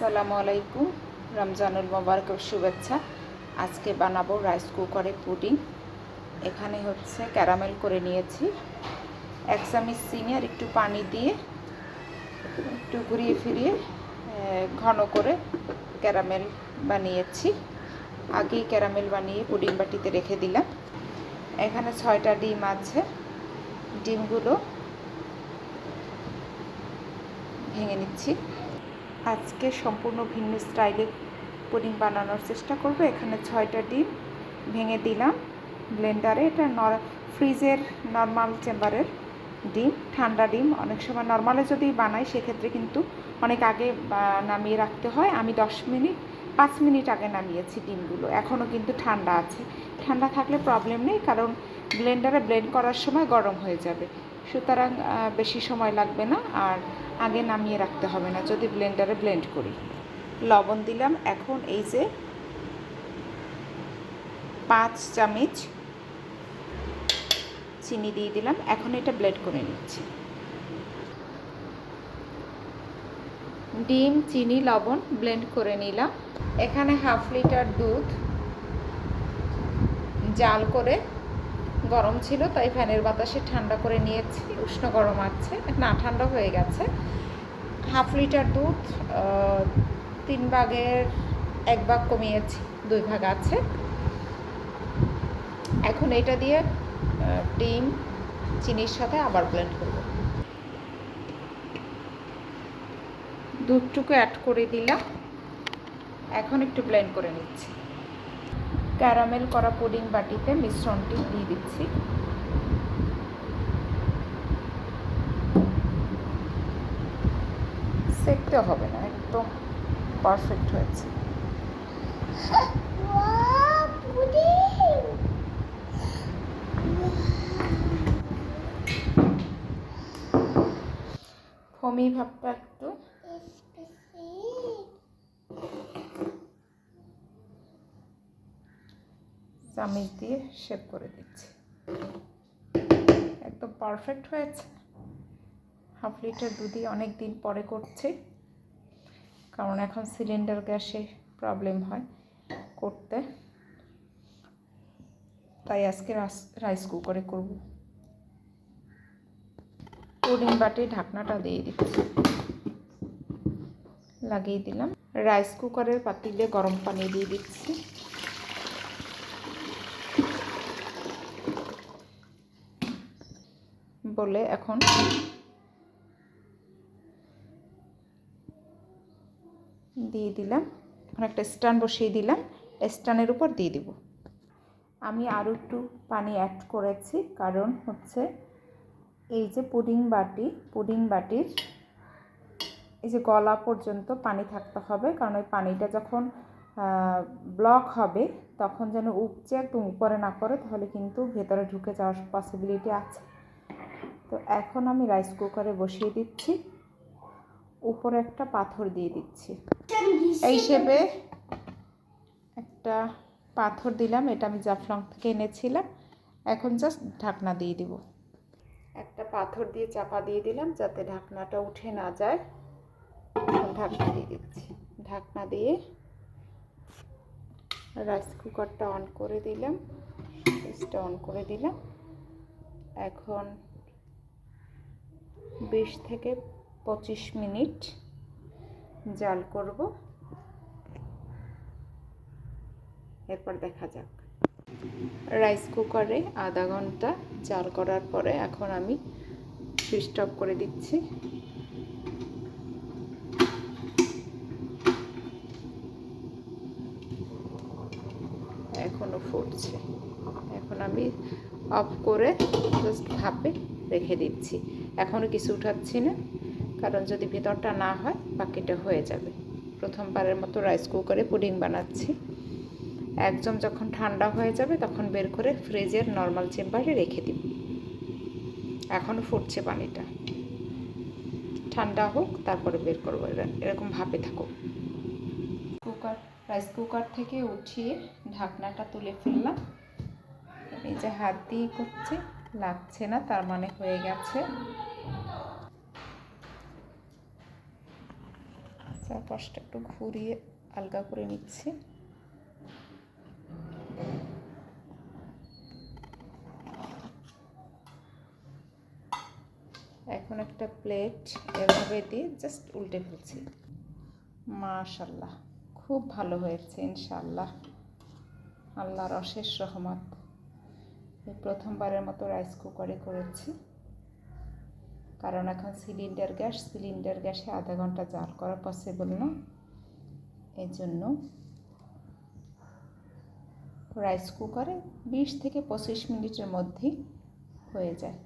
আসসালামু আলাইকুম। রমজানুল মোবারকের শুভেচ্ছা। আজকে বানাবো রাইস কুকারে পুডিং। এখানে হচ্ছে ক্যারামেল করে নিয়েছি। এক চামচ চিনি আর একটু পানি দিয়ে একটু ঘুরিয়ে ফিরিয়ে ঘন করে ক্যারামেল বানিয়েছি। আগেই ক্যারামেল বানিয়ে পুডিং বাটিতে রেখে দিলাম। এখানে ছয়টা ডিম আছে। ডিমগুলো ভেঙে নিচ্ছি। আজকে সম্পূর্ণ ভিন্ন স্টাইলে পুডিং বানানোর চেষ্টা করব। এখানে ছয়টা ডিম ভেঙে দিলাম। ব্লেন্ডারে এটা নর, ফ্রিজের নর্মাল চেম্বারের ডিম, ঠান্ডা ডিম। অনেক সময় নর্মালে যদি বানাই, সেক্ষেত্রে কিন্তু অনেক আগে নামিয়ে রাখতে হয়। আমি দশ মিনিট, পাঁচ মিনিট আগে নামিয়েছি ডিমগুলো। এখনও কিন্তু ঠান্ডা আছে। ঠান্ডা থাকলে প্রবলেম নেই, কারণ ব্লেন্ডারে ব্লেন্ড করার সময় গরম হয়ে যাবে। সুতরাং বেশি সময় লাগবে না আর আগে নামিয়ে রাখতে হবে না। যদি ব্লেন্ডারে ব্লেন্ড করি। লবণ দিলাম। এখন এই যে পাঁচ চামচ চিনি দিয়ে দিলাম। এখন এটা ব্লেন্ড করে নিচ্ছি। ডিম, চিনি, লবণ ব্লেন্ড করে নিলাম। এখানে হাফ লিটার দুধ জাল করে গরম ছিল, তাই ফ্যানের বাতাসে ঠান্ডা করে নিয়েছি, উষ্ণ গরম আছে। না, ঠান্ডা হয়ে গেছে। হাফ লিটার দুধ তিন ভাগের এক ভাগ কমিয়েছি, দুই ভাগ আছে। এখন এটা দিয়ে ডিম, চিনির সাথে আবার ব্লেন্ড করব। দুধটুকু অ্যাড করে দিলাম। এখন একটু ব্লেন্ড করে নিচ্ছি। ক্যারামেল করা পুডিং বাটিতে মিশ্রণটি দিয়ে দিচ্ছি। সেকতে হবে না একদম পারফেক্ট হয়েছে। ফমি ভাবটা একটু চামিচ দিয়ে শেপ করে দিচ্ছি। একদম পারফেক্ট হয়েছে। হাফ লিটার দুধই অনেক দিন পরে করছি। কারণ এখন সিলিন্ডার গ্যাসে প্রবলেম হয় করতে। তাই আজকে রাইস কুকারে করব। পুডিং বাটি ঢাকনাটা দিয়ে দিচ্ছি। লাগিয়ে দিলাম। রাইস কুকারের পাতিলে গরম পানি দিয়ে দিচ্ছি। বলে এখন দিয়ে দিলাম। এখন একটা স্ট্যান্ড বসিয়ে দিলাম। স্ট্যান্ডের উপর দিয়ে দিব। আমি আরও একটু পানি অ্যাড করেছি, কারণ হচ্ছে এই যে পুডিং বাটি, পুডিং বাটির এই যে গলা পর্যন্ত পানি থাকতে হবে, কারণ ওই পানিটা যখন ব্লক হবে, তখন যেন উপচে একদম উপরে না করে তাহলে কিন্তু ভেতরে ঢুকে যাওয়ার পসিবিলিটি আছে। তো এখন আমি রাইস কুকারে বসিয়ে দিচ্ছি। উপরে একটা পাথর দিয়ে দিচ্ছি। এই হিসেবে একটা পাথর দিলাম, এটা আমি জাফলং থেকে এনেছিলাম। এখন জাস্ট ঢাকনা দিয়ে দিব। একটা পাথর দিয়ে চাপা দিয়ে দিলাম যাতে ঢাকনাটা উঠে না যায়। ঢাকনা দিয়ে দিচ্ছি। ঢাকনা দিয়ে রাইস কুকারটা অন করে দিলাম। অন করে দিলাম। এখন বিশ থেকে পঁচিশ মিনিট জাল করব। এরপর দেখা যাক। রাইস কুকারে আধা ঘণ্টা জাল করার পরে এখন আমি সুইচ অফ করে দিচ্ছি। এখনও ফুটছে। এখন আমি অফ করে জাস্ট ভাপে রেখে দিচ্ছি। এখনও কিছু উঠাচ্ছি না, কারণ যদি ভেতরটা না হয়, বাকিটা হয়ে যাবে। প্রথমবারের মতো রাইস কুকারে পুডিং বানাচ্ছি। একদম যখন ঠান্ডা হয়ে যাবে, তখন বের করে ফ্রিজের নর্মাল চেম্বারে রেখে দিব। এখনও ফুটছে পানিটা। ঠান্ডা হোক, তারপরে বের করব। এরা- এরকম ভাপে থাকুক। কুকার রাইস কুকার থেকে উঠিয়ে ঢাকনাটা তুলে ফেললাম। এই যে হাত দিয়ে করছে। লাগছে না, তার মানে হয়ে গেছে। চারপাশটা একটু ঘুরিয়ে আলগা করে নিচ্ছি। এখন একটা প্লেট এভাবে দিয়ে জাস্ট উল্টে ফেলছি। মাশাল্লাহ খুব ভালো হয়েছে ইনশাল্লাহ আল্লাহর অশেষ রহমত। প্রথমবারের মতো রাইস কুকারে করেছি। কারণ এখন সিলিন্ডার গ্যাস সিলিন্ডার গ্যাসে আধা ঘণ্টা জাল করা পসিবল না। এই জন্য রাইস কুকারে বিশ থেকে পঁচিশ মিনিটের মধ্যেই হয়ে যায়।